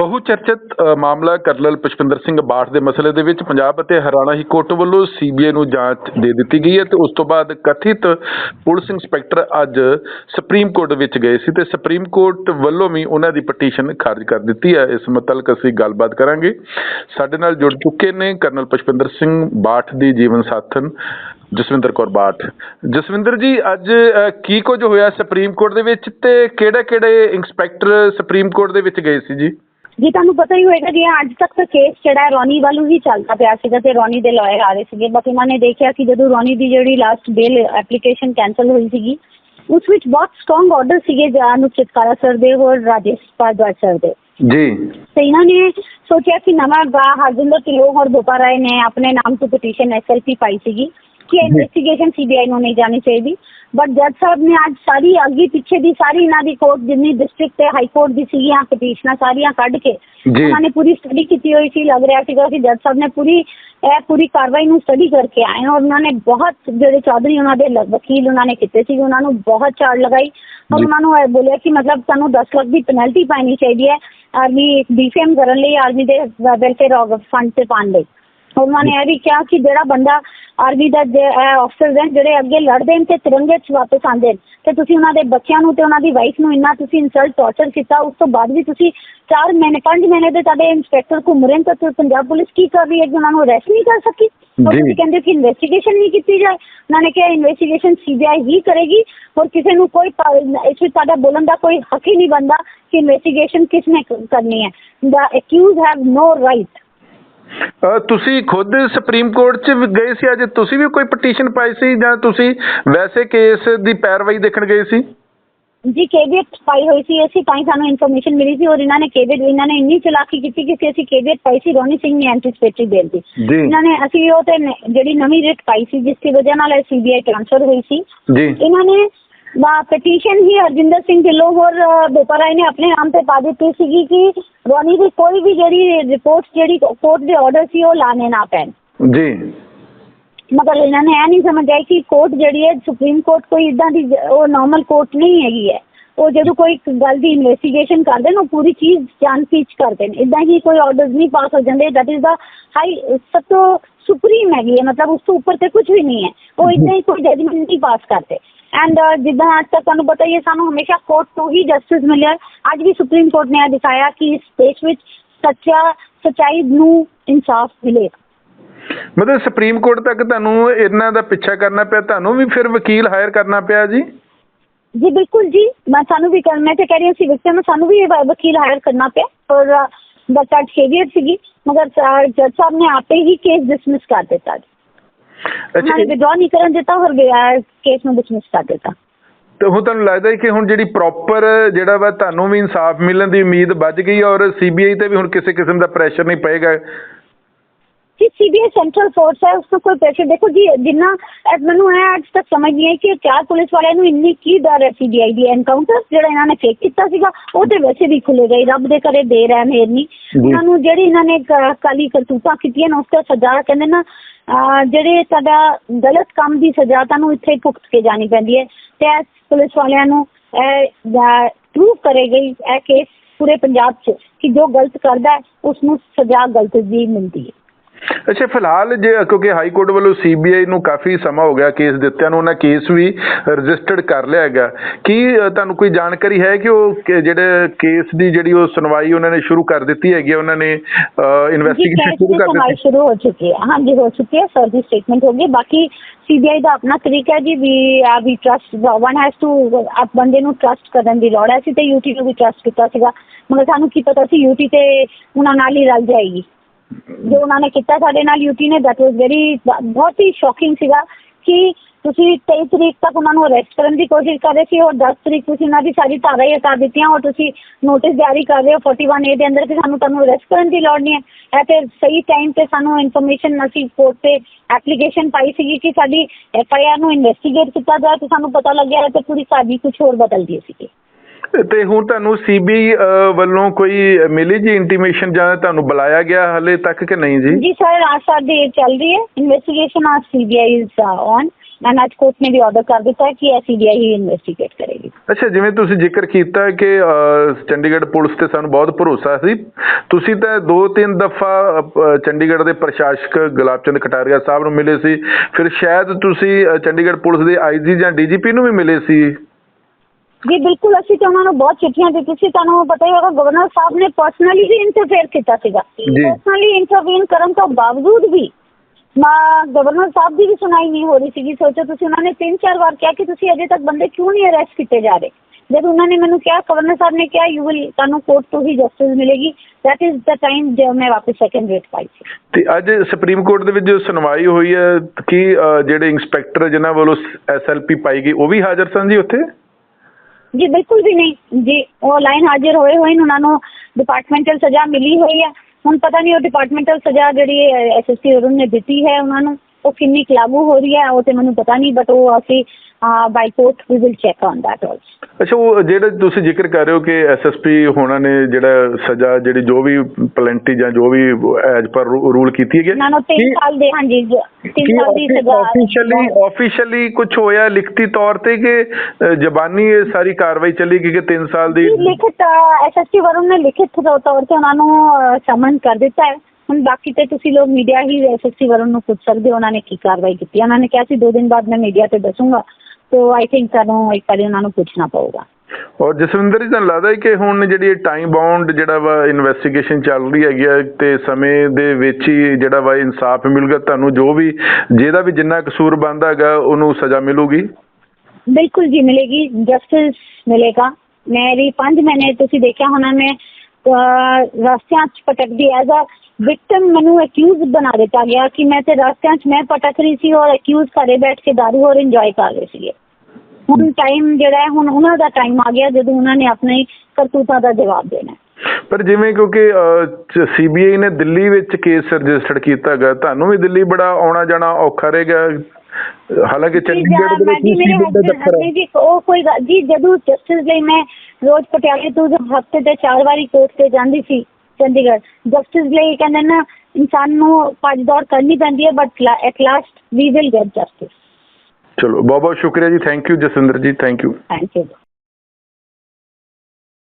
ਬਹੁਚਰਚਿਤ ਮਾਮਲਾ ਕਰਨਲ ਪੁਸ਼ਪਿੰਦਰ ਸਿੰਘ ਬਾਠ ਦੇ ਮਸਲੇ ਦੇ ਵਿੱਚ ਪੰਜਾਬ ਅਤੇ ਹਰਿਆਣਾ ਹਾਈ ਕੋਰਟ ਵੱਲੋਂ ਸੀਬੀਆਈ ਨੂੰ ਜਾਂਚ ਦੇ ਦਿੱਤੀ ਗਈ ਹੈ ਤੇ ਉਸ ਤੋਂ ਬਾਅਦ ਕਥਿਤ ਪੁਲਿਸ ਇੰਸਪੈਕਟਰ ਅੱਜ ਸੁਪਰੀਮ ਕੋਰਟ ਵਿੱਚ ਗਏ ਸੀ ਤੇ ਸੁਪਰੀਮ ਕੋਰਟ ਵੱਲੋਂ ਵੀ ਉਹਨਾਂ ਦੀ ਪਟੀਸ਼ਨ ਖਾਰਜ ਕਰ ਦਿੱਤੀ ਹੈ। ਇਸ ਮੁਤਲਕ ਅਸੀਂ ਗੱਲਬਾਤ ਕਰਾਂਗੇ। ਸਾਡੇ ਨਾਲ ਜੁੜ ਚੁੱਕੇ ਨੇ ਕਰਨਲ ਪੁਸ਼ਪਿੰਦਰ ਸਿੰਘ ਬਾਠ ਦੀ ਜੀਵਨ ਸਾਥਣ ਜਸਵਿੰਦਰ ਕੌਰ ਬਾਠ। ਜਸਵਿੰਦਰ ਜੀ, ਅੱਜ ਕੀ ਕੁਝ ਹੋਇਆ ਸੁਪਰੀਮ ਕੋਰਟ ਦੇ ਵਿੱਚ ਤੇ ਕਿਹੜੇ ਕਿਹੜੇ ਇੰਸਪੈਕਟਰ ਸੁਪਰੀਮ ਕੋਰਟ ਦੇ ਵਿੱਚ ਗਏ ਸੀ ਜੀ? ਜੀ ਤੁਹਾਨੂੰ ਪਤਾ ਹੀ ਹੋਏਗਾ ਜੀ ਅੱਜ ਤੱਕ ਤਾਂ ਕੇਸ ਜਿਹੜਾ ਹੈ ਰੋਨੀ ਵੱਲੋਂ ਹੀ ਚੱਲਦਾ ਪਿਆ ਸੀਗਾ ਤੇ ਰੋਨੀ ਦੇ ਲਾਇਰ ਆ ਰਹੇ ਸੀਗੇ। ਬਟ ਉਹਨਾਂ ਨੇ ਦੇਖਿਆ ਕਿ ਜਦੋਂ ਰੋਨੀ ਦੀ ਜਿਹੜੀ ਲਾਸਟ ਬੇਲ ਐਪਲੀਕੇਸ਼ਨ ਕੈਨਸਲ ਹੋਈ ਸੀਗੀ ਉਸ ਵਿੱਚ ਬਹੁਤ ਸਟਰੋਂਗ ਆਰਡਰ ਸੀਗੇ ਜਾਨੂੰ ਚਿਤਕਾਰਾ ਸਰ ਦੇ ਔਰ ਰਾਜੇਸ਼ ਭਾਰਦਵਾਜ ਸਰ ਦੇ। ਜੀ। ਤੇ ਇਹਨਾਂ ਨੇ ਸੋਚਿਆ ਕਿ ਨਵਾਂ ਗਾ ਹਰਜਿੰਦਰ ਢਿੱਲੋਂ ਔਰ ਬੋਪਾ ਰਾਏ ਨੇ ਆਪਣੇ ਨਾਮ ਤੋਂ ਪਟੀਸ਼ਨ ਐਸਐਲਪੀ ਪਾਈ ਸੀਗੀ। ਇਨਵੈਸਟੀਗੇਸ਼ਨ ਸੀਬੀਆਈ ਨੂੰ ਨਹੀਂ ਜਾਣੀ ਚਾਹੀਦੀ ਬਟ ਜੱਜ ਸਾਹਿਬ ਨੇ ਅੱਜ ਸਾਰੀ ਅੱਗੇ ਪਿੱਛੇ ਦੀ ਸਾਰੀ ਇਹਨਾਂ ਦੀ ਕੋਰਟ ਜਿੰਨੀ ਡਿਸਟ੍ਰਿਕਟ ਤੇ ਹਾਈ ਕੋਰਟ ਦੀ ਸੀਗੀਆਂ ਪਟੀਸ਼ਨਾਂ ਸਾਰੀਆਂ ਕੱਢ ਕੇ ਉਹਨਾਂ ਨੇ ਪੂਰੀ ਸਟੱਡੀ ਕੀਤੀ ਹੋਈ ਸੀ ਲੱਗ ਰਿਹਾ ਸੀਗਾ ਕਿ ਜੱਜ ਸਾਹਿਬ ਨੇ ਪੂਰੀ ਇਹ ਪੂਰੀ ਕਾਰਵਾਈ ਨੂੰ ਸਟੱਡੀ ਕਰਕੇ ਆਏ ਔਰ ਉਹਨਾਂ ਨੇ ਬਹੁਤ ਜਿਹੜੇ ਚੌਧਰੀ ਉਹਨਾਂ ਦੇ ਵਕੀਲ ਉਹਨਾਂ ਨੇ ਕੀਤੇ ਸੀ ਉਹਨਾਂ ਨੂੰ ਬਹੁਤ ਚਾੜ ਲਗਾਈ ਔਰ। ਉਹਨਾਂ ਨੂੰ ਇਹ ਬੋਲਿਆ ਕਿ ਮਤਲਬ ਤੁਹਾਨੂੰ 10 ਲੱਖ ਦੀ ਪੈਨਲਟੀ ਪਾਣੀ ਚਾਹੀਦੀ ਹੈ ਆਰਮੀ ਡੀਫੇਮ ਕਰਨ ਲਈ ਆਰਮੀ ਦੇ ਵੈਲਫੇਅਰ ਫੰਡ ਤੇ ਪਾਉਣ ਲਈ ਉਹਨਾਂ ਨੇ ਇਹ ਵੀ ਕਿਹਾ ਕਿ ਜਿਹੜਾ ਬੰਦਾ ਆਰਮੀ ਦਾ ਅਫਸਰ ਹੈ ਜਿਹੜੇ ਅੱਗੇ ਲੜਦੇ ਨੇ ਤੇ ਤਿਰੰਗੇ 'ਚ ਵਾਪਸ ਆਉਂਦੇ ਨੇ ਤੇ ਤੁਸੀਂ ਉਹਨਾਂ ਦੇ ਬੱਚਿਆਂ ਨੂੰ ਤੇ ਉਹਨਾਂ ਦੀ ਵਾਈਫ ਨੂੰ ਇੰਨਾ ਤੁਸੀਂ ਇਨਸਲਟ ਟੌਰਚਰ ਕੀਤਾ ਉਸ ਤੋਂ ਬਾਅਦ ਵੀ ਤੁਸੀਂ 4 ਮਹੀਨੇ 5 ਮਹੀਨੇ ਦੇ ਤੁਹਾਡੇ ਇੰਸਪੈਕਟਰ ਘੁੰਮ ਰਹੇ ਨੇ ਤਾਂ ਪੰਜਾਬ ਪੁਲਿਸ ਕੀ ਕਰ ਰਹੀ ਹੈ ਕਿ ਉਹਨਾਂ ਨੂੰ ਅਰੈਸਟ ਨਹੀਂ ਕਰ ਸਕੀ। ਤੁਸੀਂ ਕਹਿੰਦੇ ਕਿ ਇਨਵੈਸਟੀਗੇਸ਼ਨ ਨਹੀਂ ਕੀਤੀ ਜਾਏ। ਉਹਨਾਂ ਨੇ ਕਿਹਾ ਇਨਵੈਸਟੀਗੇਸ਼ਨ ਸੀਬੀਆਈ ਹੀ ਕਰੇਗੀ ਔਰ ਕਿਸੇ ਨੂੰ ਕੋਈ ਇਸ ਵਿੱਚ ਤੁਹਾਡਾ ਬੋਲਣ ਦਾ ਕੋਈ ਹੱਕ ਹੀ ਨਹੀਂ ਬਣਦਾ ਕਿ ਇਨਵੈਸਟੀਗੇਸ਼ਨ ਕਿਸ ਨੇ ਕਰਨੀ ਹੈ। The accused have no right ਤੁਸੀਂ ਖੁਦ ਸੁਪਰੀਮ ਕੋਰਟ 'ਚ ਵੀ ਗਏ ਸੀ ਅੱਜ? ਤੁਸੀਂ ਵੀ ਕੋਈ ਪਟੀਸ਼ਨ ਪਾਈ ਸੀ ਜਾਂ ਤੁਸੀਂ ਵੈਸੇ ਕੇਸ ਦੀ ਪੈਰਵਾਈ ਦੇਖਣ ਗਏ ਸੀ? ਜੀ ਕੇਵੀਐਟ ਪਾਈ ਹੋਈ ਸੀ ਅਸੀਂ ਤਾਂ ਹੀ ਸਾਨੂੰ ਇਨਫੋਰਮੇਸ਼ਨ ਮਿਲੀ ਸੀ ਔਰ ਇਹਨਾਂ ਨੇ ਕੇਵੀਐਟ ਇਹਨਾਂ ਨੇ ਇੰਨੀ ਚਲਾਕੀ ਕੀਤੀ ਕਿ ਅਸੀਂ ਕੇਵੀਐਟ ਪਾਈ ਸੀ ਰੋਨੀ ਸਿੰਘ ਨੇ ਐਂਟੀਸਪੇਟਰੀ ਬੇਲ ਦੀ ਇਹਨਾਂ ਨੇ ਅਸੀਂ ਉਹ ਤੇ ਜਿਹੜੀ ਨਵੀਂ ਰਿਟ ਪਾਈ ਸੀ ਜਿਸ ਦੀ ਵਜ੍ਹਾ ਨਾਲ ਸੀਬੀਆਈ ਟ੍ਰਾਂਸਫਰ ਹੋਈ ਸੀ ਇਹਨਾਂ ਨੇ ਪਟੀਸ਼ਨ ਹੀ ਹਰਜਿੰਦਰ ਸਿੰਘ ਢਿੱਲੋਂ ਔਰ ਬੋਪਾ ਰਾਏ ਨੇ ਆਪਣੇ ਨਾਮ ਤੇ ਪਾ ਦਿੱਤੀ ਸੀਗੀ ਕਿ ਰੋਨੀ ਦੀ ਕੋਈ ਵੀ ਜਿਹੜੀ ਰਿਪੋਰਟ ਜਿਹੜੀ ਕੋਰਟ ਦੇ ਆਰਡਰ ਸੀ ਉਹ ਲਾਣੇ ਨਾ ਪੈਣ। ਜੀ। ਮਗਰ ਇਹਨਾਂ ਨੇ ਇਹ ਨਹੀਂ ਸਮਝਿਆ ਕਿ ਕੋਰਟ ਜਿਹੜੀ ਹੈ ਸੁਪਰੀਮ ਕੋਰਟ ਕੋਈ ਇਦਾਂ ਦੀ ਉਹ ਨਾਰਮਲ ਕੋਰਟ ਨਹੀਂ ਹੈਗੀ ਹੈ। ਉਹ ਜਦੋਂ ਕੋਈ ਗੱਲ ਦੀ ਇਨਵੈਸਟੀਗੇਸ਼ਨ ਕਰਦੇ ਨੇ ਉਹ ਪੂਰੀ ਚੀਜ਼ ਜਾਣ ਪੀਚ ਕਰਦੇ ਨੇ। ਇਦਾਂ ਹੀ ਕੋਈ ਆਰਡਰਸ ਨਹੀਂ ਪਾਸ ਹੋ ਜਾਂਦੇ। ਦੈਟ ਇਜ਼ ਦਾ ਹਾਈ ਸਭ ਤੋਂ ਸੁਪਰੀਮ ਹੈਗੀ ਹੈ। ਮਤਲਬ ਉਸ ਤੋਂ ਉੱਪਰ ਤੇ ਕੁਝ ਵੀ ਨਹੀਂ ਹੈ। ਉਹ ਇਦਾਂ ਹੀ ਕੋਈ ਜਜਮੈਂਟ ਨਹੀਂ ਪਾਸ ਕਰਦੇ। ਐਂਡ ਜਿੱਦਾਂ ਅੱਜ ਤੱਕ ਤੁਹਾਨੂੰ ਪਤਾ ਹੀ ਹੈ ਸਾਨੂੰ ਹਮੇਸ਼ਾ ਕੋਰਟ ਤੋਂ ਹੀ ਜਸਟਿਸ ਮਿਲਿਆ ਅੱਜ ਵੀ ਸੁਪਰੀਮ ਕੋਰਟ ਨੇ ਇਹ ਦਿਖਾਇਆ ਕਿ ਇਸ ਦੇਸ਼ ਵਿੱਚ ਸੱਚਾ ਸਚਾਈ ਨੂੰ ਇਨਸਾਫ ਮਿਲੇਗਾ ਮਤਲਬ ਸੁਪਰੀਮ ਕੋਰਟ ਤੱਕ ਤੁਹਾਨੂੰ ਇਹਨਾਂ ਦਾ ਪਿੱਛਾ ਕਰਨਾ ਪਿਆ ਤੁਹਾਨੂੰ ਵੀ ਫਿਰ ਵਕੀਲ ਹਾਇਰ ਕਰਨਾ ਪਿਆ ਜੀ? ਜੀ ਬਿਲਕੁਲ ਜੀ। ਮੈਂ ਸਾਨੂੰ ਵੀ ਕਰ ਮੈਂ ਤੇ ਕਹਿ ਰਹੀ ਸੀ ਵਿਕਟਮ ਸਾਨੂੰ ਵੀ ਇਹ ਵ- ਵਕੀਲ ਹਾਇਰ ਕਰਨਾ ਪਿਆ। ਦਾ ਟੱਚ ਹੈਵੀਅਰ ਸੀਗੀ। ਮਗਰ ਜੱਜ ਸਾਹਿਬ ਨੇ ਆਪੇ ਹੀ ਕੇਸ ਡਿਸਮਿਸ ਕਰ ਦਿੱਤਾ ਜੀ। ਉਹਨਾਂ ਨੇ ਅੱਛਾ ਵਿਡਰਾ ਨਹੀਂ ਕਰਨ ਦਿੱਤਾ ਔਰ ਕੇਸ ਨੂੰ ਡਿਸਮਿਸ ਕਰ ਦਿੱਤਾ। ਤੇ ਹੁਣ ਤੁਹਾਨੂੰ ਲੱਗਦਾ ਹੈ ਕਿ ਹੁਣ ਜਿਹੜੀ ਪ੍ਰੋਪਰ ਜਿਹੜਾ ਵਾ ਤੁਹਾਨੂੰ ਵੀ ਇਨਸਾਫ ਮਿਲਣ ਦੀ ਉਮੀਦ ਵੱਜ ਗਈ ਔਰ ਸੀਬੀਆਈ ਤੇ ਵੀ ਹੁਣ ਕਿਸੇ ਕਿਸਮ ਦਾ ਪ੍ਰੈਸ਼ਰ ਨਹੀਂ ਪਏਗਾ? ਜੀ ਸੀਬੀਆਈ ਸੈਂਟਰਲ ਫੋਰਸ ਹੈ ਉਸ ਤੋਂ ਕੋਈ ਪ੍ਰੈਸ਼ਰ ਦੇਖੋ ਜੀ ਜਿੰਨਾ ਮੈਨੂੰ ਇਹ ਅੱਜ ਤੱਕ ਸਮਝ ਨਹੀਂ ਆਈ ਕਿ ਚਾਰ ਪੁਲਿਸ ਵਾਲਿਆਂ ਨੂੰ ਇੰਨੀ ਕੀ ਡਰ ਹੈ ਸੀਬੀਆਈ ਦੀ ਐਨਕਾਊਂਟਰ ਜਿਹੜਾ ਇਹਨਾਂ ਨੇ ਫੇਕ ਕੀਤਾ ਸੀਗਾ ਉਹ ਤੇ ਵੈਸੇ ਵੀ ਖੁੱਲੇ ਗਏ ਰੱਬ ਦੇ ਘਰੇ ਦੇ ਰਹਿ ਮੇਰਨੀ ਜੀ। ਉਹਨਾਂ ਨੂੰ ਜਿਹੜੀ ਇਹਨਾਂ ਨੇ ਕ- ਕਾਲੀ ਕਰਤੂਤਾਂ ਕੀਤੀਆਂ ਨੇ ਉਸ ਤੇ ਸਜ਼ਾ ਕਹਿੰਦੇ ਨਾ ਜਿਹੜੇ ਤੁਹਾਡਾ ਗਲਤ ਕੰਮ ਦੀ ਸਜ਼ਾ ਤੁਹਾਨੂੰ ਇੱਥੇ ਭੁਗਤ ਕੇ ਜਾਣੀ ਪੈਂਦੀ ਹੈ। ਤੇ ਪੁਲਿਸ ਵਾਲਿਆਂ ਨੂੰ ਇਹ ਪ੍ਰੂਵ ਕਰੇਗੀ ਇਹ ਕੇਸ ਪੂਰੇ ਪੰਜਾਬ 'ਚ ਕਿ ਜੋ ਗਲਤ ਕਰਦਾ ਹੈ ਉਸ ਨੂੰ ਸਜ਼ਾ ਗਲਤ ਦੀ ਮਿਲਦੀ ਹੈ। ਅੱਛਾ ਫਿਲਹਾਲ ਜੇ ਕਿਉਂਕਿ ਹਾਈ ਕੋਰਟ ਵੱਲੋਂ ਸੀਬੀਆਈ ਨੂੰ ਕਾਫੀ ਸਮਾਂ ਹੋ ਗਿਆ ਕੇਸ ਦਿੱਤਿਆਂ ਨੂੰ ਉਹਨਾਂ ਕੇਸ ਵੀ ਰਜਿਸਟਰਡ ਕਰ ਲਿਆ ਹੈਗਾ। ਕੀ ਤੁਹਾਨੂੰ ਕੋਈ ਜਾਣਕਾਰੀ ਹੈ ਕਿ ਉਹ ਜਿਹੜੇ ਕੇਸ ਦੀ ਜਿਹੜੀ ਉਹ ਸੁਣਵਾਈ ਉਹਨਾਂ ਨੇ ਸ਼ੁਰੂ ਕਰ ਦਿੱਤੀ ਹੈਗੀ ਉਹਨਾਂ ਨੇ ਇਨਵੈਸਟੀਗੇਸ਼ਨ ਸ਼ੁਰੂ ਕਰ ਦਿੱਤੀ? ਸ਼ੁਰੂ ਹੋ ਚੁੱਕੀ ਹੈ। ਹਾਂਜੀ ਹੋ ਚੁੱਕੀ ਹੈ ਸਰ ਦੀ ਸਟੇਟਮੈਂਟ ਹੋ ਗਈ। ਬਾਕੀ ਸੀਬੀਆਈ ਦਾ ਆਪਣਾ ਤਰੀਕਾ ਹੈ ਜੀ we we trust one has to ਆਪ ਬੰਦੇ ਨੂੰ ਟਰਸਟ ਕਰਨ ਦੀ ਲੋੜ ਹੈ। ਅਸੀਂ ਤੇ ਯੂਟੀ ਨੂੰ ਵੀ ਟਰਸਟ ਕੀਤਾ ਸੀਗਾ। ਮਗਰ ਸਾਨੂੰ ਕੀ ਪਤਾ ਸੀ ਯੂਟੀ ਤੇ ਉਹਨਾਂ ਨਾਲ ਹੀ ਰਲ ਜਾਏਗੀ। ਜੋ ਉਹਨਾਂ ਨੇ ਕੀਤਾ ਸਾਡੇ ਨਾਲ ਯੂਟੀ ਨੇ ਦੈਟ ਵਾਸ ਵੈਰੀ ਬਹੁਤ ਹੀ ਸ਼ੌਕਿੰਗ ਸੀਗਾ ਕਿ ਤੁਸੀਂ 23 ਤਰੀਕ ਤੱਕ ਉਹਨਾਂ ਨੂੰ ਅਰੈਸਟ ਕਰਨ ਦੀ ਕੋਸ਼ਿਸ਼ ਕਰ ਰਹੇ ਸੀ ਔਰ 10 ਤਰੀਕ ਤੁਸੀਂ ਉਹਨਾਂ ਦੀ ਸਾਰੀ ਧਾਰਾ ਹੀ ਹਟਾ ਦਿੱਤੀਆਂ ਔਰ ਤੁਸੀਂ ਨੋਟਿਸ ਜਾਰੀ ਕਰ ਰਹੇ ਹੋ 41 ਦੇ ਅੰਦਰ ਕਿ ਸਾਨੂੰ ਤੁਹਾਨੂੰ ਅਰੈਸਟ ਕਰਨ ਦੀ ਲੋੜ ਨਹੀਂ ਹੈ। ਇਹ ਤੇ ਸਹੀ ਟਾਈਮ ਤੇ ਸਾਨੂੰ ਇਨਫੋਰਮੇਸ਼ਨ ਅਸੀਂ ਕੋਰਟ ਤੇ ਐਪਲੀਕੇਸ਼ਨ ਪਾਈ ਸੀਗੀ ਕਿ ਸਾਡੀ ਐਫ ਨੂੰ ਇਨਵੈਸਟੀਗੇਟ ਕੀਤਾ ਜਾਏ ਤੇ ਸਾਨੂੰ ਪਤਾ ਲੱਗਿਆ ਤੇ ਪੂਰੀ ਸਾਡੀ ਕੁਝ ਹੋਰ ਬਦਲ ਗਈ ਸੀਗੀ। ਤੇ ਹੁਣ ਤੁਹਾਨੂੰ ਸੀਬੀਆਈ ਵੱਲੋਂ ਕੋਈ ਮਿਲੀ ਜੀ ਇੰਟੀਮੇਸ਼ਨ ਜਾਂ ਤੁਹਾਨੂੰ ਬੁਲਾਇਆ ਗਿਆ ਹਲੇ ਤੱਕ ਕਿ ਨਹੀਂ ਜੀ जी सर आज साढ़े ਚੱਲ ਰਹੀ ਹੈ ਇਨਵੈਸਟੀਗੇਸ਼ਨ आज सीबीआई इज ऑन एंड आज कोर्ट ने भी ऑर्डर कर ਦਿੱਤਾ ਹੈ ਕਿ ਇਹ सीबीआई ਹੀ ਇਨਵੈਸਟੀਗੇਟ ਕਰੇਗੀ ਅੱਛਾ ਜਿਵੇਂ ਤੁਸੀਂ ਜ਼ਿਕਰ ਕੀਤਾ ਕਿ ਅ, ਚੰਡੀਗੜ੍ਹ ਪੁਲਿਸ ਤੇ ਸਾਨੂੰ ਬਹੁਤ ਭਰੋਸਾ ਸੀ ਤੁਸੀਂ ਤਾਂ ਦੋ ਤਿੰਨ ਦਫਾ ਚੰਡੀਗੜ੍ਹ ਦੇ ਪ੍ਰਸ਼ਾਸਕ ਗੁਲਾਬਚੰਦ ਕਟਾਰੀਆ ਸਾਹਿਬ ਨੂੰ ਮਿਲੇ ਸੀ ਫਿਰ ਸ਼ਾਇਦ ਤੁਸੀਂ ਅ, ਚੰਡੀਗੜ੍ਹ ਪੁਲਿਸ ਦੇ ਆਈਜੀ ਜਾਂ ਡੀਜੀਪੀ ਨੂੰ ਵੀ ਮਿਲੇ ਸੀ ਜੀ ਬਿਲਕੁਲ ਅਸੀਂ ਤਾਂ ਉਹਨਾਂ ਨੂੰ ਬਹੁਤ ਚਿੱਠੀਆਂ ਦਿੱਤੀ ਸੀ। ਤੁਹਾਨੂੰ ਪਤਾ ਹੀ ਹੋਗਾ ਗਵਰਨਰ ਸਾਹਿਬ ਨੇ ਪਰਸਨਲੀ ਵੀ ਇੰਟਰਫੇਅਰ ਕੀਤਾ ਸੀਗਾ। ਜੀ। ਪਰਸਨਲੀ ਇੰਟਰਵੀਨ ਕਰਨ ਤੋਂ ਬਾਵਜੂਦ ਵੀ ਮਾ ਗਵਰਨਰ ਸਾਹਿਬ ਦੀ ਵੀ ਸੁਣਾਈ ਨਹੀਂ ਹੋ ਰਹੀ ਸੀਗੀ। ਸੋਚੋ ਤੁਸੀਂ ਉਹਨਾਂ ਨੇ ਤਿੰਨ ਚਾਰ ਵਾਰ ਕਿਹਾ ਕਿ ਤੁਸੀਂ ਅਜੇ ਤੱਕ ਬੰਦੇ ਕਿਉਂ ਨਹੀਂ ਅਰੈਸਟ ਕੀਤੇ ਜਾ ਰਹੇ? ਜਦ ਉਹਨਾਂ ਨੇ ਮੈਨੂੰ ਕਿਹਾ ਗਵਰਨਰ ਸਾਹਿਬ ਨੇ ਕਿਹਾ ਯੂ ਵਿਲ ਤੁਹਾਨੂੰ ਕੋਰਟ ਤੋਂ ਹੀ ਜਸਟਿਸ ਮਿਲੇਗੀ। ਦੈਟ ਇਜ਼ ਦਾ ਟਾਈਮ ਜਦ ਮੈਂ ਵਾਪਸ ਸੈਕੰਡ ਰੇਟ ਪਾਈ ਸੀ। ਤੇ ਅੱਜ ਸੁਪਰੀਮ ਕੋਰਟ ਦੇ ਵਿੱਚ ਜੋ ਸੁਣਵਾਈ ਹੋਈ ਹੈ ਕਿ ਜਿਹੜੇ ਇੰਸਪੈਕਟਰ ਜਿਨ੍ਹਾਂ ਵੱਲੋਂ ਐਸਐਲਪੀ ਪਾਈ ਗਈ ਉਹ ਵੀ ਹਾਜ਼ਰ ਸਨ ਜੀ ਉੱਥੇ? ਜੀ, ਬਿਲਕੁਲ ਵੀ ਨਹੀਂ। ਜੀ, ਉਹ ਲਾਈਨ ਹਾਜ਼ਰ ਹੋਏ ਹੋਏ ਨੇ, ਉਹਨਾਂ ਨੂੰ ਡਿਪਾਰਟਮੈਂਟਲ ਸਜ਼ਾ ਮਿਲੀ ਹੋਈ ਹੈ ਹੁਣ ਪਤਾ ਨਹੀਂ ਉਹ ਡਿਪਾਰਟਮੈਂਟਲ ਸਜ਼ਾ ਜਿਹੜੀ ਐਸਐਸਪੀ ਅਰੁਣ ਨੇ ਦਿੱਤੀ ਹੈ ਉਹਨਾਂ ਨੂੰ, ਉਹ ਕਿੰਨੀ ਕੁ ਲਾਗੂ ਹੋ ਰਹੀ ਹੈ, ਉਹ ਤੇ ਮੈਨੂੰ ਪਤਾ ਨਹੀਂ ਬਟ ਉਹ ਅਸੀਂ by court we will check on that also ਅੱਛਾ ਉਹ ਜਿਹੜਾ ਤੁਸੀਂ ਜ਼ਿਕਰ ਕਰ ਰਹੇ ਹੋ ਕਿ ਐਸਐਸਪੀ ਹੋਣਾ ਨੇ ਜਿਹੜਾ ਸਜ਼ਾ ਜਿਹੜੀ ਜੋ ਵੀ ਪਲੈਂਟੀ ਜਾਂ ਜੋ ਵੀ ਐਜ ਪਰ ਰੂਲ ਕੀਤੀ ਹੈ? ਉਹਨਾਂ ਨੂੰ 3 ਸਾਲ ਦੇ ਹਾਂਜੀ ਜ- ਤਿੰਨ ਸਾਲ ਦੀ ਸਜ਼ਾ ਆਫੀਸ਼ੀਅਲੀ ਆਫੀਸ਼ੀਅਲੀ ਕੁਝ ਹੋਇਆ ਲਿਖਤੀ ਤੌਰ ਤੇ ਕਿ ਜ਼ਬਾਨੀ ਇਹ ਸਾਰੀ ਕਾਰਵਾਈ ਚੱਲੀ ਕਿ 3 ਸਾਲ ਦੀ? ਲਿਖਤ ਐਸਐਸਟੀ ਵਰੁਣ ਨੇ ਲਿਖਿਤ ਤੌਰ ਤੇ ਉਹਨਾਂ ਨੂੰ ਸਮਨ ਕਰ ਦਿੱਤਾ ਹੈ। ਹੁਣ ਬਾਕੀ ਤੇ ਤੁਸੀਂ ਲੋਕ ਮੀਡੀਆ ਹੀ ਐਸਐਸਟੀ ਵਰੁਣ ਨੂੰ ਪੁੱਛ ਸਕਦੇ ਹੋ ਉਹਨਾਂ ਨੇ ਕੀ ਕਾਰਵਾਈ ਕੀਤੀ। ਉਹਨਾਂ ਨੇ ਕਿਹਾ ਸੀ ਦੋ ਦਿਨ ਬਾਅਦ ਮੈਂ ਮੀਡੀਆ ਤੇ ਦੱਸੂੰਗਾ। ਸੋ ਆਈ ਥਿੰਕ ਤੁਹਾਨੂੰ ਇੱਕ ਵਾਰੀ ਉਹਨਾਂ ਨੂੰ ਪੁੱਛਣਾ ਪਊਗਾ। ਔਰ ਜਸਵਿੰਦਰ ਜੀ ਤੁਹਾਨੂੰ ਲੱਗਦਾ ਹੈ ਕਿ ਹੁਣ ਜਿਹੜੀ ਟਾਈਮ ਬਾਉਂਡ ਜਿਹੜਾ ਵਾ ਇਨਵੈਸਟੀਗੇਸ਼ਨ ਚੱਲ ਰਹੀ ਹੈਗੀ ਆ ਤੇ ਸਮੇਂ ਦੇ ਵਿੱਚ ਹੀ ਜਿਹੜਾ ਵਾ ਇਨਸਾਫ ਮਿਲੂਗਾ ਤੁਹਾਨੂੰ ਜੋ ਵੀ ਜਿਹਦਾ ਵੀ ਜਿੰਨਾ ਕਸੂਰ ਬਣਦਾ ਹੈਗਾ ਉਹਨੂੰ ਸਜ਼ਾ ਮਿਲੂਗੀ? ਬਿਲਕੁਲ ਜੀ ਮਿਲੇਗੀ ਜਸਟਿਸ ਮਿਲੇਗਾ। ਮੇਰੀ 5 ਮਹੀਨੇ ਤੁਸੀਂ ਦੇਖਿਆ ਹੋਣਾ ਮੈਂ ਰਸਤਿਆਂ 'ਚ ਭਟਕਦੀ ਐਜ਼ ਅ ਵਿਕਟਮ ਮੈਨੂੰ ਅਕਿਊਜ਼ ਬਣਾ ਦਿੱਤਾ ਗਿਆ ਕਿ ਮੈਂ ਤੇ ਰਸਤਿਆਂ 'ਚ ਮੈਂ ਭਟਕ ਰਹੀ ਸੀ ਔਰ ਅਕਿਊਜ਼ ਘਰੇ ਬੈਠ ਕੇ ਦਾਰੂ ਹੋਰ ਇੰਜੋਏ ਕਰ ਰਹੇ ਸੀਗੇ। ਹੁਣ ਟਾਈਮ ਜਿਹੜਾ ਹੈ ਹੁਣ ਉਹਨਾਂ ਦਾ ਟਾਈਮ ਆ ਗਿਆ ਜਦੋਂ ਉਹਨਾਂ ਨੇ ਆਪਣੇ ਕਰਤੂਤਾਂ ਦਾ ਜਵਾਬ ਦੇਣਾ ਪਰ ਜਿਵੇਂ ਕਿਉਂਕਿ ਸੀਬੀਆਈ ਨੇ ਦਿੱਲੀ ਵਿੱਚ ਕੇਸ ਰਜਿਸਟਰਡ ਕੀਤਾ ਹੈਗਾ ਤੁਹਾਨੂੰ ਵੀ ਦਿੱਲੀ ਬੜਾ ਆਉਣਾ ਜਾਣਾ ਔਖਾ ਰਹੇਗਾ ਹਾਲਾਂਕਿ ਚੰਡੀਗੜ੍ਹ ਦੇ ਵਿੱਚ ਮੇਰੇ CBI ਦਾ ਦਫ਼ਤਰ ਹਸਬੰਡ ਹੈ। ਨਹੀਂ ਜੀ ਉਹ ਕੋਈ ਜੀ ਜਦੋਂ ਜਸਟਿਸ ਲਈ ਮੈਂ ਰੋਜ਼ ਪਟਿਆਲੇ ਤੋਂ ਹਫ਼ਤੇ ਤੇ ਚਾਰ ਵਾਰੀ ਕੋਰਟ ਤੇ ਜਾਂਦੀ ਸੀ ਚੰਡੀਗੜ੍ਹ ਜਸਟਿਸ ਲਈ ਕਹਿੰਦੇ ਨਾ ਇਨਸਾਨ ਨੂੰ ਭੱਜ ਦੌੜ ਕਰਨੀ ਪੈਂਦੀ ਹੈ but at last we will get justice ਚਲੋ ਬਹੁਤ ਬਹੁਤ ਸ਼ੁਕਰੀਆ ਜੀ ਥੈਂਕ ਯੂ ਜਸਵਿੰਦਰ ਜੀ ਥੈਂਕ ਯੂ ਥੈਂਕ ਯੂ